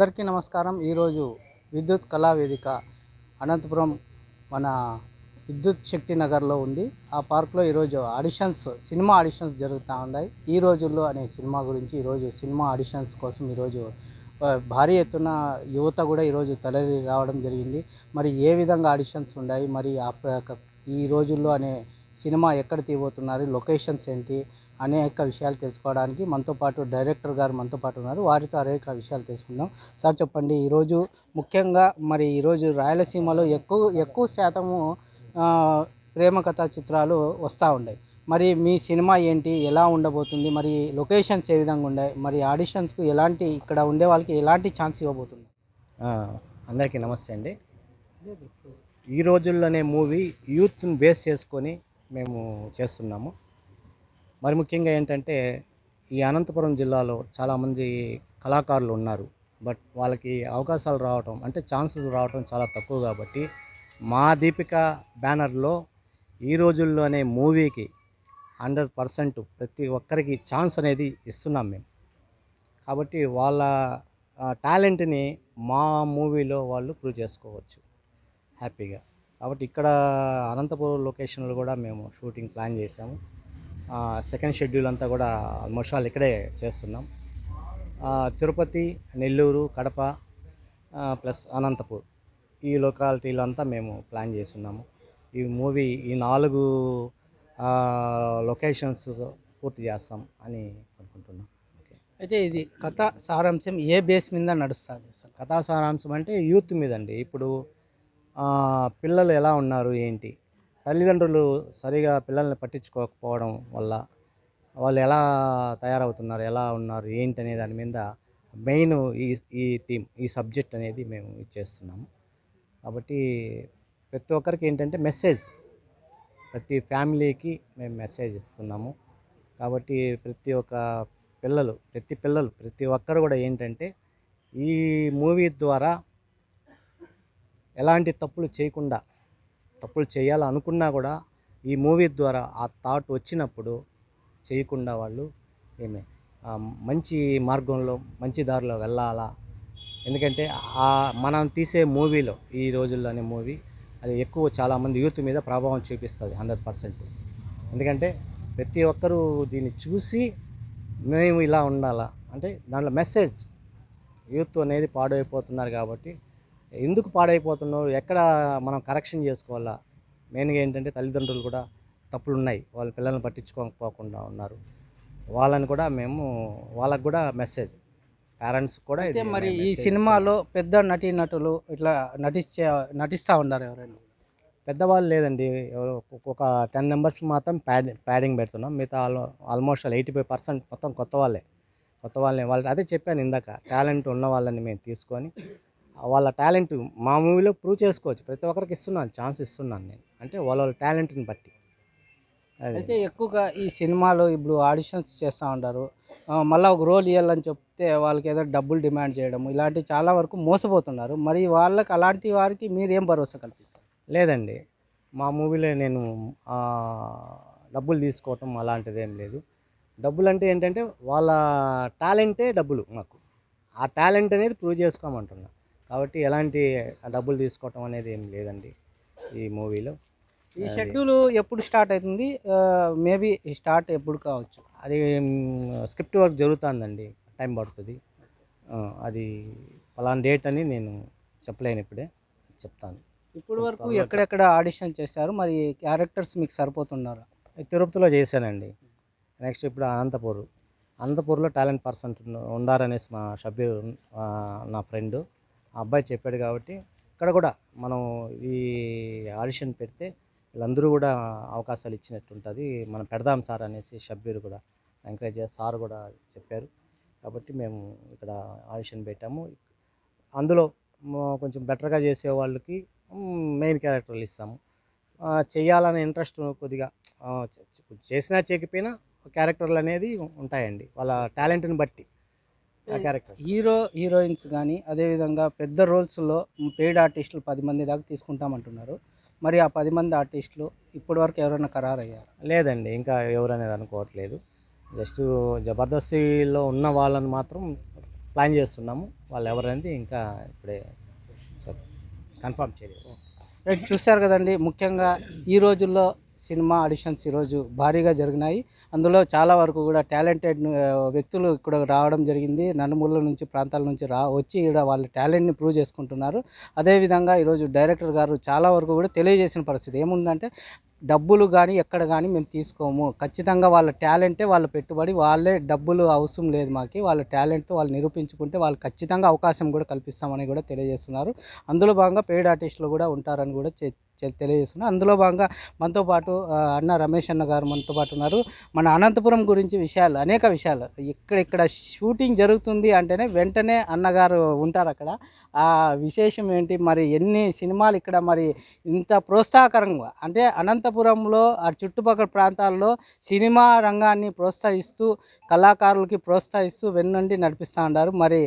అందరికీ నమస్కారం. ఈరోజు విద్యుత్ కళా వేదిక అనంతపురం మన విద్యుత్ శక్తి నగర్లో ఉంది. ఆ పార్క్లో ఈరోజు ఆడిషన్స్ సినిమా ఆడిషన్స్ జరుగుతూ ఉన్నాయి. ఈ రోజుల్లో అనే సినిమా గురించి ఈరోజు సినిమా ఆడిషన్స్ కోసం ఈరోజు భారీ ఎత్తున యువత కూడా ఈరోజు తలరి రావడం జరిగింది. మరి ఏ విధంగా ఆడిషన్స్ ఉన్నాయి? మరి ఆ ఈ రోజుల్లో అనే సినిమా ఎక్కడ తీయబోతున్నారు లొకేషన్స్ ఏంటి అనేక విషయాలు తెలుసుకోవడానికి మనతో పాటు డైరెక్టర్ గారు మనతో పాటు ఉన్నారు. వారితో అనేక విషయాలు తెలుసుకుందాం. సార్ చెప్పండి ఈరోజు ముఖ్యంగా మరి ఈరోజు రాయలసీమలో ఎక్కువ ఎక్కువ శాతము ప్రేమ కథా చిత్రాలు వస్తూ ఉన్నాయి. మరి మీ సినిమా ఏంటి ఎలా ఉండబోతుంది మరి లొకేషన్స్ ఏ విధంగా ఉన్నాయి మరి ఆడిషన్స్కు ఎలాంటి ఇక్కడ ఉండే వాళ్ళకి ఎలాంటి ఛాన్స్ ఇవ్వబోతుంది? అందరికీ నమస్తే అండి. ఈ రోజుల్లోనే మూవీ యూత్ని బేస్ చేసుకొని మేము చేస్తున్నాము. మరి ముఖ్యంగా ఏంటంటే ఈ అనంతపురం జిల్లాలో చాలామంది కళాకారులు ఉన్నారు. బట్ వాళ్ళకి అవకాశాలు రావటం అంటే ఛాన్సెస్ రావటం చాలా తక్కువ కాబట్టి మా దీపిక బ్యానర్లో ఈ రోజుల్లోనే మూవీకి హండ్రెడ్ పర్సెంట్ ప్రతి ఒక్కరికి ఛాన్స్ అనేది ఇస్తున్నాం మేము. కాబట్టి వాళ్ళ టాలెంట్ని మా మూవీలో వాళ్ళు ప్రూవ్ చేసుకోవచ్చు. హ్యాపీగా. కాబట్టి ఇక్కడ అనంతపురం లొకేషన్లో కూడా మేము షూటింగ్ ప్లాన్ చేసాము సెకండ్ షెడ్యూల్ అంతా కూడా ఆల్మోస్ట్ ఆల్ ఇక్కడే చేస్తున్నాం. తిరుపతి నెల్లూరు కడప ప్లస్ అనంతపూర్ ఈ లొకాలిటీలో అంతా మేము ప్లాన్ చేస్తున్నాము. ఈ మూవీ ఈ నాలుగు లొకేషన్స్ పూర్తి చేస్తాం అని అనుకుంటున్నాం. అయితే ఇది కథ సారాంశం ఏ బేస్ మీద నడుస్తుంది కథా సారాంశం అంటే యూత్ మీద అండి ఇప్పుడు పిల్లలు ఎలా ఉన్నారు ఏంటి? తల్లిదండ్రులు సరిగా పిల్లల్ని పట్టించుకోకపోవడం వల్ల వాళ్ళు ఎలా తయారవుతున్నారు ఎలా ఉన్నారు ఏంటి అనే దాని మీద మెయిన్ ఈ ఈ థీమ్ ఈ సబ్జెక్ట్ అనేది మేము ఇచ్చేస్తున్నాము. కాబట్టి ప్రతి ఒక్కరికి ఏంటంటే మెసేజ్ ప్రతి ఫ్యామిలీకి మేము మెసేజ్ ఇస్తున్నాము. కాబట్టి ప్రతి ఒక్క పిల్లలు ప్రతి పిల్లలు ప్రతి ఒక్కరు కూడా ఏంటంటే ఈ మూవీ ద్వారా ఎలాంటి తప్పులు చేయకుండా తప్పులు చేయాలనుకున్నా కూడా ఈ మూవీ ద్వారా ఆ థాట్ వచ్చినప్పుడు చేయకుండా వాళ్ళు ఏమే మంచి మార్గంలో మంచి దారిలో వెళ్ళాలా? ఎందుకంటే ఆ మనం తీసే మూవీలో ఈ రోజుల్లోనే మూవీ అది ఎక్కువ చాలామంది యూత్ మీద ప్రభావం చూపిస్తుంది హండ్రెడ్ పర్సెంట్. ఎందుకంటే ప్రతి ఒక్కరూ దీన్ని చూసి మేము ఇలా ఉండాలా? అంటే దాంట్లో మెసేజ్ యూత్ అనేది పాడైపోతున్నారు కాబట్టి ఎందుకు పాడైపోతున్నారు ఎక్కడ మనం కరెక్షన్ చేసుకోవాలా? మెయిన్గా ఏంటంటే తల్లిదండ్రులు కూడా తప్పులు ఉన్నాయి వాళ్ళ పిల్లల్ని పట్టించుకోకపోకుండా ఉన్నారు. వాళ్ళని కూడా మేము వాళ్ళకు కూడా మెసేజ్ పేరెంట్స్ కూడా అయితే ఇది మరి ఈ సినిమాలో పెద్ద నటీ నటులు ఇట్లా నటించే నటిస్తూ ఉన్నారు ఎవరైనా? పెద్దవాళ్ళు లేదండి. ఎవరో ఒక టెన్ మెంబర్స్ మాత్రం ప్యాడ్ ప్యాడింగ్ పెడుతున్నాం. మిగతా all almost eighty five percent మొత్తం కొత్త వాళ్ళే. కొత్త వాళ్ళని వాళ్ళు అదే చెప్పాను ఇందాక. టాలెంట్ ఉన్న వాళ్ళని మేము తీసుకొని వాళ్ళ టాలెంట్ మా మూవీలో ప్రూవ్ చేసుకోవచ్చు. ప్రతి ఒక్కరికి ఇస్తున్నాను ఛాన్స్ ఇస్తున్నాను నేను. అంటే వాళ్ళ వాళ్ళ టాలెంట్ని బట్టి. అయితే ఎక్కువగా ఈ సినిమాలో ఇప్పుడు ఆడిషన్స్ చేస్తూ ఉంటారు. మళ్ళా ఒక రోల్ ఇవ్వాలని చెప్తే వాళ్ళకి ఏదో డబ్బులు డిమాండ్ చేయడం ఇలాంటి చాలా వరకు మోసపోతున్నారు. మరి వాళ్ళకి అలాంటి వారికి మీరు ఏం భరోసా కల్పిస్తారు? లేదండి. మా మూవీలో నేను డబ్బులు తీసుకోవటం అలాంటిది ఏం లేదు. డబ్బులు అంటే ఏంటంటే వాళ్ళ టాలెంటే డబ్బులు మాకు. ఆ టాలెంట్ అనేది ప్రూవ్ చేసుకోమంటున్నా. కాబట్టి ఎలాంటి డబ్బులు తీసుకోవటం అనేది ఏం లేదండి ఈ మూవీలో. ఈ షెడ్యూల్ ఎప్పుడు స్టార్ట్ అవుతుంది? మేబీ స్టార్ట్ ఎప్పుడు కావచ్చు? అది స్క్రిప్ట్ వర్క్ జరుగుతుందండి టైం పడుతుంది. అది పలానా డేట్ అని నేను చెప్పలేను ఇప్పుడే చెప్తాను. ఇప్పుడు వరకు ఎక్కడెక్కడ ఆడిషన్ చేశారు? మరి క్యారెక్టర్స్ మీకు సరిపోతున్నారు? తిరుపతిలో చేశానండి. నెక్స్ట్ ఇప్పుడు అనంతపూర్. అనంతపూర్లో టాలెంట్ పర్సన్ ఉండారనేసి మా షబీర్ నా ఫ్రెండ్. ఆ అబ్బాయి చెప్పాడు కాబట్టి ఇక్కడ కూడా మనం ఈ ఆడిషన్ పెడితే వీళ్ళందరూ కూడా అవకాశాలు ఇచ్చినట్టు ఉంటుంది మనం పెడదాం సార్ అనేసి షబ్బీర్ కూడా ఎంకరేజ్ చేసి సార్ కూడా చెప్పారు. కాబట్టి మేము ఇక్కడ ఆడిషన్ పెట్టాము. అందులో కొంచెం బెటర్గా చేసే వాళ్ళకి మెయిన్ క్యారెక్టర్లు ఇస్తాము. చేయాలనే ఇంట్రెస్ట్ కొద్దిగా చేసినా చేయకపోయినా క్యారెక్టర్లు అనేది ఉంటాయండి. వాళ్ళ టాలెంట్ని బట్టి. హీరో హీరోయిన్స్ కానీ అదేవిధంగా పెద్ద రోల్స్లో పెయిడ్ ఆర్టిస్టులు పది మంది దాకా తీసుకుంటామంటున్నారు. మరి ఆ పది మంది ఆర్టిస్టులు ఇప్పటి వరకు ఎవరైనా ఖరారు అయ్యారు లేదండి ఇంకా ఎవరనేది అనుకోవట్లేదు. జస్ట్ జబర్దస్తిలో ఉన్న వాళ్ళని మాత్రం ప్లాన్ చేస్తున్నాము. వాళ్ళు ఎవరనేది ఇంకా ఇప్పుడే కన్ఫర్మ్ చేయలేదు. చూశారు కదండి ముఖ్యంగా ఈ రోజుల్లో సినిమా ఆడిషన్స్ ఈరోజు భారీగా జరిగినాయి. అందులో చాలా వరకు కూడా టాలెంటెడ్ వ్యక్తులు ఇక్కడ రావడం జరిగింది. నలుమూలల నుంచి ప్రాంతాల నుంచి రా వచ్చి ఇక్కడ వాళ్ళ టాలెంట్ని ప్రూవ్ చేసుకుంటున్నారు. అదేవిధంగా ఈరోజు డైరెక్టర్ గారు చాలా వరకు కూడా తెలియజేసిన పరిస్థితి. ఏముందంటే డబ్బులు కానీ ఎక్కడ కానీ మేము తీసుకోము. ఖచ్చితంగా వాళ్ళ టాలెంటే వాళ్ళ పెట్టుబడి వాళ్ళే డబ్బులు అవసరం లేదు మాకు. వాళ్ళ టాలెంట్తో వాళ్ళు నిరూపించుకుంటే వాళ్ళు ఖచ్చితంగా అవకాశం కూడా కల్పిస్తామని కూడా తెలియజేస్తున్నారు. అందులో భాగంగా పెయిడ్ ఆర్టిస్టులు కూడా ఉంటారని కూడా తెలియజేస్తున్నా. అందులో భాగంగా మనతో పాటు అన్న రమేష్ అన్న గారు మనతో పాటు ఉన్నారు. మన అనంతపురం గురించి విషయాలు అనేక విషయాలు. ఇక్కడ ఇక్కడ షూటింగ్ జరుగుతుంది అంటేనే వెంటనే అన్నగారు ఉంటారు అక్కడ విశేషం ఏంటి? మరి ఎన్ని సినిమాలు ఇక్కడ మరి ఇంత ప్రోత్సాహకరంగా అంటే అనంతపురంలో ఆ చుట్టుపక్కల ప్రాంతాల్లో సినిమా రంగాన్ని ప్రోత్సహిస్తూ కళాకారులకి ప్రోత్సహిస్తూ వెన్నుండి నడిపిస్తూ ఉంటారు మరి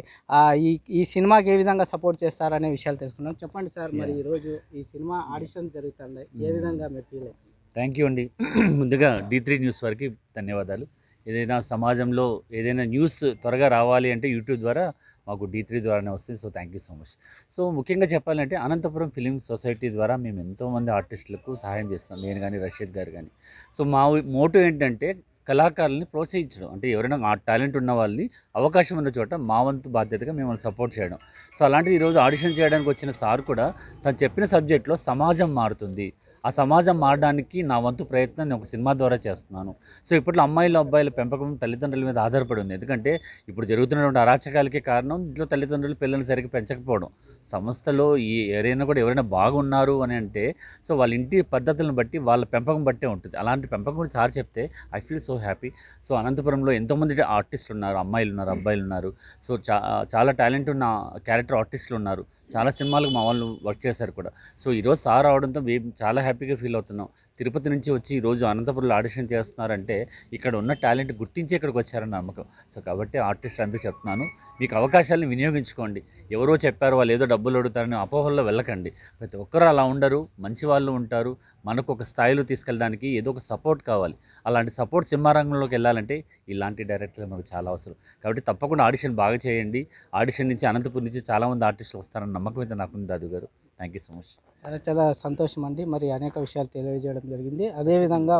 ఈ ఈ సినిమాకి ఏ విధంగా సపోర్ట్ చేస్తారనే విషయాలు తెలుసుకున్నాం చెప్పండి సార్ మరి ఈరోజు ఈ సినిమా ఆడిషన్ జరుగుతుంది. ఏ విధంగా మీరు ఫీల్ థ్యాంక్ యూ అండి. ముందుగా డి త్రీ న్యూస్ వారికి ధన్యవాదాలు. ఏదైనా సమాజంలో ఏదైనా న్యూస్ త్వరగా రావాలి అంటే యూట్యూబ్ ద్వారా మాకు డీ త్రీ ద్వారానే వస్తుంది. So thank you so much so ముఖ్యంగా చెప్పాలంటే అనంతపురం ఫిలిం సొసైటీ ద్వారా మేము ఎంతోమంది ఆర్టిస్టులకు సహాయం చేస్తాం నేను కానీ రషీద్ గారు కానీ సో మా మోటో ఏంటంటే కళాకారుల్ని ప్రోత్సహించడం. అంటే ఎవరైనా ఆ టాలెంట్ ఉన్న వాళ్ళని అవకాశం ఉన్న చోట మా వంతు బాధ్యతగా మిమ్మల్ని సపోర్ట్ చేయడం. సో అలాంటిది ఈరోజు ఆడిషన్ చేయడానికి వచ్చిన సార్ కూడా తను చెప్పిన సబ్జెక్ట్లో సమాజం మారుతుంది. ఆ సమాజం మారడానికి నా వంతు ప్రయత్నం నేను ఒక సినిమా ద్వారా చేస్తున్నాను. సో ఇప్పట్లో అమ్మాయిలు అబ్బాయిల పెంపకం తల్లిదండ్రుల మీద ఆధారపడి ఉంది. ఎందుకంటే ఇప్పుడు జరుగుతున్నటువంటి అరాచకాలకే కారణం ఇంట్లో తల్లిదండ్రులు పిల్లల్ని సరిగ్గా పెంచకపోవడం. సంస్థలో ఈ ఎవరైనా కూడా ఎవరైనా బాగున్నారు అని అంటే సో వాళ్ళ ఇంటి పద్ధతులను బట్టి వాళ్ళ పెంపకం బట్టే ఉంటుంది. అలాంటి పెంపకం గురించి సార్ చెప్తే I feel so happy. So అనంతపురంలో ఎంతోమంది ఆర్టిస్టులు ఉన్నారు అమ్మాయిలు ఉన్నారు అబ్బాయిలు ఉన్నారు సో చా చాలా టాలెంట్ ఉన్న క్యారెక్టర్ ఆర్టిస్టులు ఉన్నారు. చాలా సినిమాలకు మా వాళ్ళు వర్క్ చేశారు కూడా. సో ఈరోజు సార్ రావడంతో చాలా చాలా హ్యాపీగా ఫీల్ అవుతున్నాం. తిరుపతి నుంచి వచ్చి ఈరోజు అనంతపురంలో ఆడిషన్ చేస్తున్నారంటే ఇక్కడ ఉన్న టాలెంట్ గుర్తించి ఇక్కడికి వచ్చారని నమ్మకం. సో కాబట్టి ఆర్టిస్ట్ అంతా చెప్తున్నాను మీకు అవకాశాలను వినియోగించుకోండి. ఎవరో చెప్పారు వాళ్ళు ఏదో డబ్బులు అడుగుతారని అపోహల్లో వెళ్ళకండి. ప్రతి ఒక్కరు అలా ఉండరు మంచి వాళ్ళు ఉంటారు. మనకు ఒక స్థాయిలో తీసుకెళ్ళడానికి ఏదో ఒక సపోర్ట్ కావాలి. అలాంటి సపోర్ట్ సినిమా రంగంలోకి వెళ్ళాలంటే ఇలాంటి డైరెక్టర్లు మనకు చాలా అవసరం. కాబట్టి తప్పకుండా ఆడిషన్ బాగా చేయండి. ఆడిషన్ నుంచి అనంతపురం నుంచి చాలామంది ఆర్టిస్టులు వస్తారని నమ్మకం అయితే నాకుంది దాదు గారు థ్యాంక్ యూ సో మచ్ చాలా చాలా సంతోషం అండి మరి అనేక విషయాలు తెలియజేయడం జరిగింది. అదేవిధంగా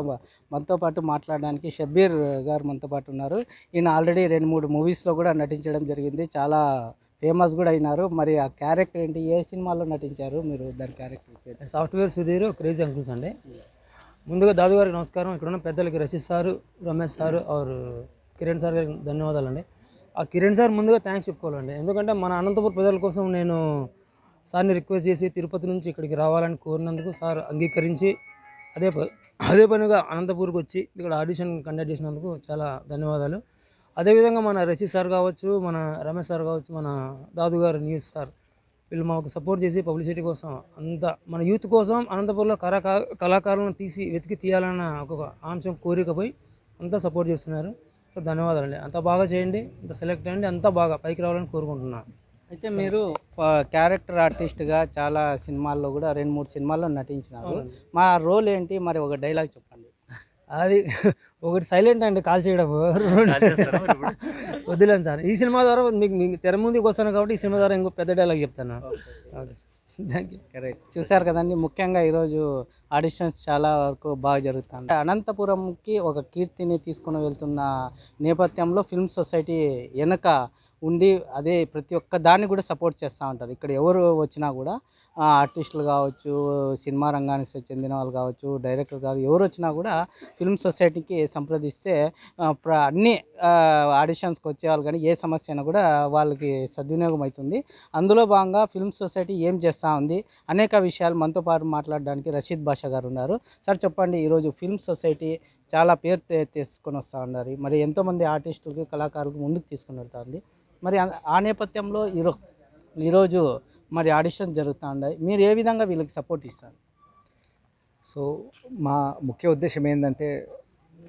మనతో పాటు మాట్లాడడానికి షబ్బీర్ గారు మనతో పాటు ఉన్నారు. ఈయన ఆల్రెడీ రెండు మూడు మూవీస్లో కూడా నటించడం జరిగింది. చాలా ఫేమస్ కూడా అయినారు. మరి ఆ క్యారెక్టర్ ఏంటి? ఏ సినిమాలో నటించారు మీరు? దాని character software Sudheer crazy uncles అండి. ముందుగా దాదు గారికి నమస్కారం. ఇక్కడ ఉన్న పెద్దలకి Rasheed sir Ramesh sir R Kiran sir గారికి ధన్యవాదాలు అండి ఆ కిరణ్ సార్ ముందుగా థ్యాంక్స్ చెప్పుకోవాలండి. ఎందుకంటే మన అనంతపురం ప్రజల కోసం నేను సార్ని రిక్వెస్ట్ చేసి తిరుపతి నుంచి ఇక్కడికి రావాలని కోరినందుకు సార్ అంగీకరించి అదే ప అదే పనిగా అనంతపూర్కి వచ్చి ఇక్కడ ఆడిషన్ కండక్ట్ చేసినందుకు చాలా ధన్యవాదాలు. అదేవిధంగా మన రషీద్ సార్ కావచ్చు మన రమేష్ సార్ కావచ్చు మన దాదు గారు న్యూస్ సార్ వీళ్ళు మాకు సపోర్ట్ చేసి పబ్లిసిటీ కోసం అంత మన యూత్ కోసం అనంతపూర్లో కళాకా కళాకారులను తీసి వెతికి తీయాలన్న ఒక అంశం కోరికపై అంతా సపోర్ట్ చేస్తున్నారు. సో ధన్యవాదాలు అండి అంత బాగా చేయండి అంత సెలెక్ట్ అయ్యండి అంతా బాగా పైకి రావాలని కోరుకుంటున్నాను. అయితే మీరు క్యారెక్టర్ ఆర్టిస్ట్గా చాలా సినిమాల్లో కూడా రెండు మూడు సినిమాల్లో నటించినారు. మా రోల్ ఏంటి? మరి ఒక డైలాగ్ చెప్పండి. అది ఒకటి సైలెంట్ అండి కాల్ చేయడం. వద్దులేను సార్. ఈ సినిమా ద్వారా మీకు మీకు తెర ముందుకు వస్తాను కాబట్టి ఈ సినిమా ద్వారా ఇంకో పెద్ద డైలాగ్ చెప్తాను. Okay. Sir. Thank you correct చూశారు కదండి ముఖ్యంగా ఈరోజు ఆడిషన్స్ చాలా వరకు బాగా జరుగుతుంది. అనంతపురంకి ఒక కీర్తిని తీసుకుని వెళ్తున్న నేపథ్యంలో ఫిల్మ్ సొసైటీ వెనక ఉండి అదే ప్రతి ఒక్క దాన్ని కూడా సపోర్ట్ చేస్తూ ఉంటారు. ఇక్కడ ఎవరు వచ్చినా కూడా ఆర్టిస్టులు కావచ్చు సినిమా రంగానికి చెందిన వాళ్ళు కావచ్చు డైరెక్టర్ కావచ్చు ఎవరు వచ్చినా కూడా ఫిల్మ్ సొసైటీకి సంప్రదిస్తే ప్ర అన్ని ఆడిషన్స్కి వచ్చేవాళ్ళు కానీ ఏ సమస్య అయినా కూడా వాళ్ళకి సద్వినియోగం అవుతుంది. అందులో భాగంగా ఫిల్మ్ సొసైటీ ఏం చేస్తూ ఉంది అనేక విషయాలు మనతో పాటు మాట్లాడడానికి రషీద్ బాషా గారు ఉన్నారు. సార్ చెప్పండి ఈరోజు ఫిల్మ్ సొసైటీ చాలా పేరు తీసుకొని వస్తూ ఉన్నారు. మరి ఎంతోమంది ఆర్టిస్టులకి కళాకారులకు ముందుకు తీసుకొని వెళ్తా ఉంది. మరి ఆ- నేపథ్యంలో ఈరో ఈరోజు మరి ఆడిషన్ జరుగుతూ ఉన్నాయి మీరు ఏ విధంగా వీళ్ళకి సపోర్ట్ ఇస్తారు? సో మా ముఖ్య ఉద్దేశం ఏంటంటే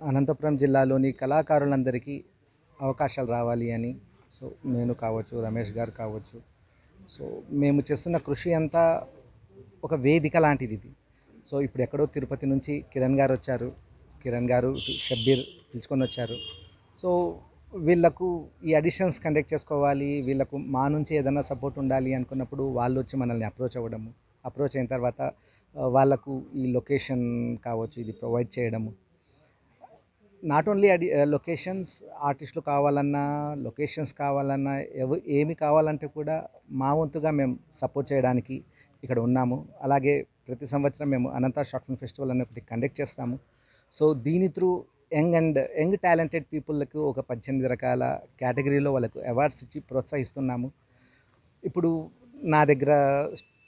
అనంతపురం జిల్లాలోని కళాకారులందరికీ అవకాశాలు రావాలి అని. సో నేను కావచ్చు రమేష్ గారు కావచ్చు. సో మేము చేస్తున్న కృషి అంతా ఒక వేదిక లాంటిది ఇది. సో ఇప్పుడు ఎక్కడో తిరుపతి నుంచి కిరణ్ గారు వచ్చారు. కిరణ్ గారు షబ్బీర్ పిలుచుకొని వచ్చారు. సో వీళ్ళకు ఈ అడిషన్స్ కండక్ట్ చేసుకోవాలి వీళ్ళకు మా నుంచి ఏదైనా సపోర్ట్ ఉండాలి అనుకున్నప్పుడు వాళ్ళు వచ్చి మనల్ని అప్రోచ్ అవ్వడము. అప్రోచ్ అయిన తర్వాత వాళ్ళకు ఈ లొకేషన్ కావచ్చు ఇది ప్రొవైడ్ చేయడము. నాట్ ఓన్లీ అడి లొకేషన్స్ ఆర్టిస్టులు కావాలన్నా లొకేషన్స్ కావాలన్నా ఎవ ఏమి కావాలంటే కూడా మా వంతుగా మేము సపోర్ట్ చేయడానికి ఇక్కడ ఉన్నాము. అలాగే ప్రతి సంవత్సరం మేము అనంత షార్ట్ ఫిల్మ్ ఫెస్టివల్ అనే ఒకటి కండక్ట్ చేస్తాము. సో దీని through young and young talented పీపుల్కు ఒక పద్దెనిమిది రకాల కేటగిరీలో వాళ్ళకు అవార్డ్స్ ఇచ్చి ప్రోత్సహిస్తున్నాము. ఇప్పుడు నా దగ్గర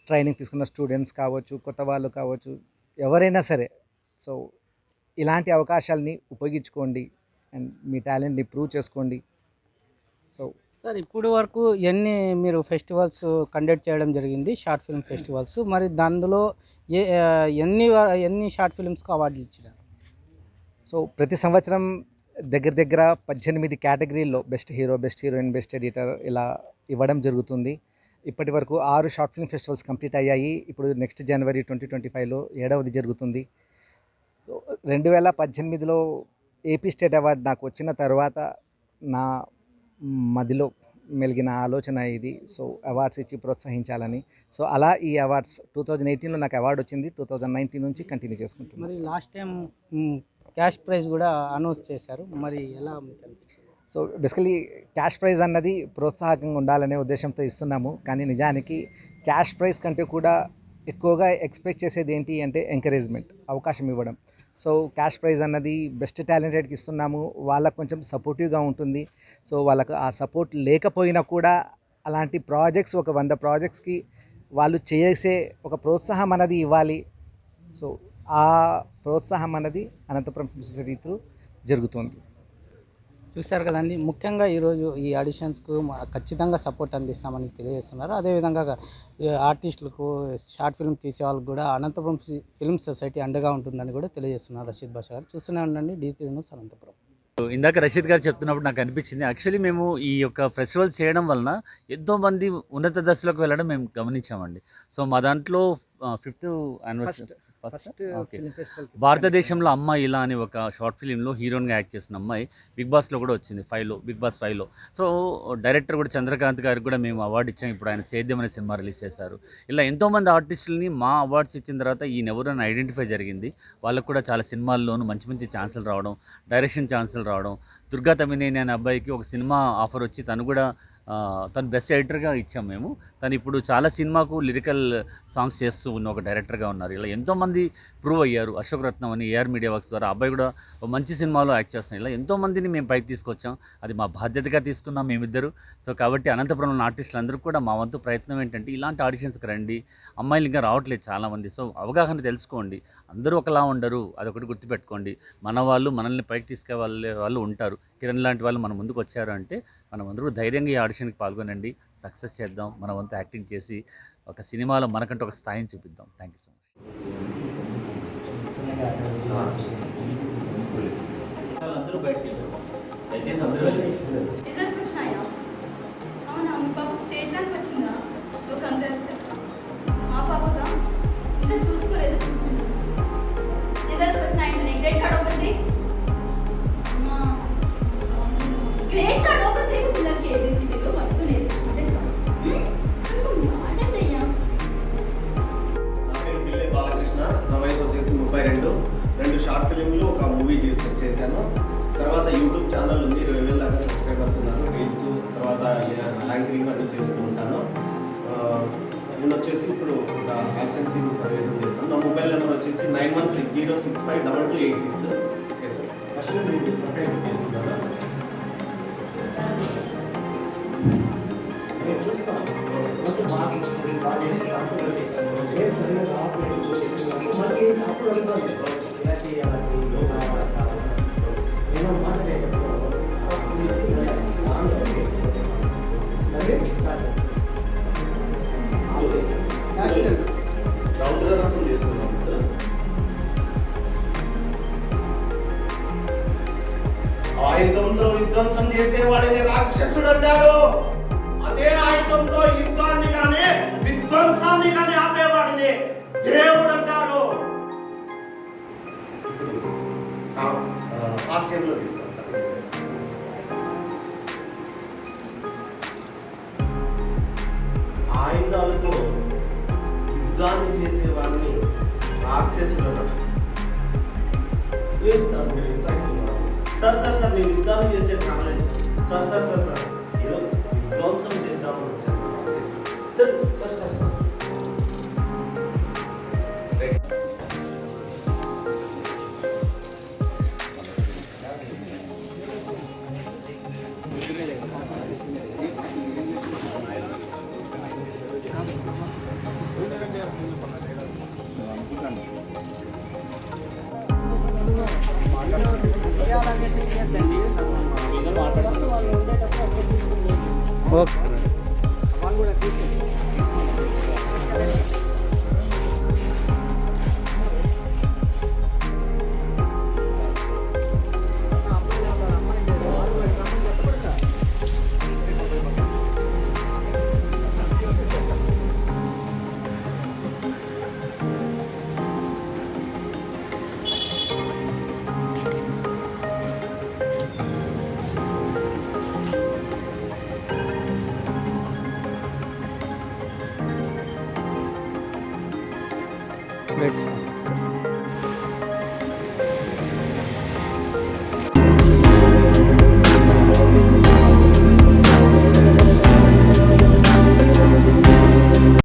ట్రైనింగ్ తీసుకున్న స్టూడెంట్స్ కావచ్చు కొత్త వాళ్ళు కావచ్చు ఎవరైనా సరే సో ఇలాంటి అవకాశాలని ఉపయోగించుకోండి అండ్ మీ టాలెంట్ని ప్రూవ్ చేసుకోండి. సో సార్ ఇప్పుడు వరకు ఎన్ని మీరు ఫెస్టివల్స్ కండక్ట్ చేయడం జరిగింది? Short film festivals. మరి దానిలో ఏ ఎన్ని వ- ఎన్ని షార్ట్ ఫిల్మ్స్కి అవార్డులు ఇచ్చారు సో ప్రతి సంవత్సరం దగ్గర దగ్గర పద్దెనిమిది కేటగిరీల్లో best hero best heroine best editor ఇలా ఇవ్వడం జరుగుతుంది. ఇప్పటి వరకు ఆరు షార్ట్ ఫిల్మ్ ఫెస్టివల్స్ కంప్లీట్ అయ్యాయి. ఇప్పుడు నెక్స్ట్ జనవరి ట్వంటీ ట్వంటీ ఫైవ్లో ఏడవది జరుగుతుంది. రెండు వేల పద్దెనిమిదిలో ఏపీ స్టేట్ అవార్డు నాకు వచ్చిన తర్వాత నా మదిలో మెలిగిన ఆలోచన ఇది. సో అవార్డ్స్ ఇచ్చి ప్రోత్సహించాలని. సో అలా ఈ అవార్డ్స్ టూ థౌజండ్ ఎయిటీన్లో నాకు అవార్డు వచ్చింది. టూ థౌజండ్ నైన్టీన్ నుంచి కంటిన్యూ చేసుకుంటున్నాను. మరి లాస్ట్ టైం క్యాష్ ప్రైజ్ కూడా అనౌన్స్ చేశారు. మరి ఎలా సో బేసికలీ క్యాష్ ప్రైజ్ అన్నది ప్రోత్సాహకంగా ఉండాలనే ఉద్దేశంతో ఇస్తున్నాము. కానీ నిజానికి క్యాష్ ప్రైజ్ కంటే కూడా ఎక్కువగా ఎక్స్పెక్ట్ చేసేది ఏంటి అంటే ఎంకరేజ్మెంట్ అవకాశం ఇవ్వడం. సో క్యాష్ ప్రైజ్ అన్నది బెస్ట్ టాలెంటెడ్కి ఇస్తున్నాము. వాళ్ళకు కొంచెం సపోర్టివ్గా ఉంటుంది. సో వాళ్ళకు ఆ సపోర్ట్ లేకపోయినా కూడా అలాంటి ప్రాజెక్ట్స్ ఒక వంద ప్రాజెక్ట్స్కి వాళ్ళు చేసే ఒక ప్రోత్సాహం అన్నది ఇవ్వాలి. సో ఆ ప్రోత్సాహం అన్నది అనంతపురం సొసైటీ త్రూ జరుగుతుంది. చూశారు కదండి ముఖ్యంగా ఈరోజు ఈ ఆడిషన్స్కు మా- ఖచ్చితంగా సపోర్ట్ అందిస్తామని తెలియజేస్తున్నారు. అదేవిధంగా ఆర్టిస్టులకు షార్ట్ ఫిల్మ్ తీసే వాళ్ళకి కూడా అనంతపురం ఫిల్మ్ సొసైటీ అండగా ఉంటుందని కూడా తెలియజేస్తున్నారు రషీద్ బాషా గారు. చూస్తూనే ఉండండి డీ త్రీ న్యూస్ అనంతపురం. ఇందాక రషీద్ గారు చెప్తున్నప్పుడు నాకు అనిపించింది యాక్చువల్లీ మేము ఈ యొక్క ఫెస్టివల్ చేయడం వలన ఎంతో మంది ఉన్నత దశలోకి వెళ్ళడం మేము గమనించామండి. సో మా దాంట్లో ఫిఫ్త్ యానివర్సరీ ఫస్ట్ ఓకే. భారతదేశంలో అమ్మాయి ఇలా అని ఒక షార్ట్ ఫిలింలో హీరోయిన్గా యాక్ట్ చేసిన అమ్మాయి బిగ్ బాస్లో కూడా వచ్చింది ఫైవ్లో బిగ్ బాస్ ఫైవ్లో. సో డైరెక్టర్ కూడా చంద్రకాంత్ గారికి కూడా మేము అవార్డు ఇచ్చాం. ఇప్పుడు ఆయన సేద్యం అనే సినిమా రిలీజ్ చేశారు. ఇలా ఎంతోమంది ఆర్టిస్టులని మా అవార్డ్స్ ఇచ్చిన తర్వాత ఈయన ఎవరైనా ఐడెంటిఫై జరిగింది వాళ్ళకు కూడా చాలా సినిమాల్లోనూ మంచి మంచి ఛాన్సులు రావడం డైరెక్షన్ ఛాన్సులు రావడం దుర్గా తమినేని అనే అబ్బాయికి ఒక సినిమా ఆఫర్ వచ్చి తను కూడా తను బెస్ట్ ఎడిటర్గా ఇచ్చాం మేము. తను ఇప్పుడు చాలా సినిమాకు లిరికల్ సాంగ్స్ చేస్తూ ఉన్న ఒక డైరెక్టర్గా ఉన్నారు. ఇలా ఎంతోమంది ప్రూవ్ అయ్యారు. అశోక్ రత్నం అని ఏఆర్ మీడియా వర్క్స్ ద్వారా. అబ్బాయి కూడా ఒక మంచి సినిమాలో యాక్ట్ చేస్తున్నాం ఇలా ఎంతోమందిని మేము పైకి తీసుకొచ్చాం. అది మా బాధ్యతగా తీసుకున్నాం మేమిద్దరు. సో కాబట్టి అనంతపురంలో ఆర్టిస్టులు అందరూ కూడా మా వంతు ప్రయత్నం ఏంటంటే ఇలాంటి ఆడిషన్స్కి రండి. అమ్మాయిలు ఇంకా రావట్లేదు చాలామంది. సో అవగాహన తెలుసుకోండి. అందరూ ఒకలా ఉండరు. అదొకటి గుర్తుపెట్టుకోండి. మన వాళ్ళు మనల్ని పైకి తీసుకెళ్ళే వాళ్ళు ఉంటారు. కిరణ్ లాంటి వాళ్ళు మన ముందుకు వచ్చారు అంటే మనం అందరూ ధైర్యంగా ఈ ఆడిషన్కి పాల్గొనండి. సక్సెస్ చేద్దాం. మన వంతు యాక్టింగ్ చేసి ఒక సినిమాలో మనకంటే ఒక స్థాయిని చూపిద్దాం. Thank you so much. అందరూ బయటకి దయచేసి అందరూ రిజల్ట్స్ వచ్చినాయా? అవునా మీ పాప స్టేట్ ర్యాంక్ వచ్చిందా? కంగ్రాట్స్ ఒక యాక్షన్ సీన్ సర్వీస్ చేస్తాను నా మొబైల్ నెంబర్ వచ్చేసి nine one six zero six five double two eight six. Okay sir. First మీరు ఒక ఎడ్యుకేషన్ కదా. యుద్ధాన్ని చేసేవాడిని రాక్షసులు అన్నమాట లేదు సార్ మేము యుద్ధాన్ని సార్ సార్ సార్ మేము యుద్ధాన్ని చేసే కాలేదు సార్ సార్ సార్ సార్.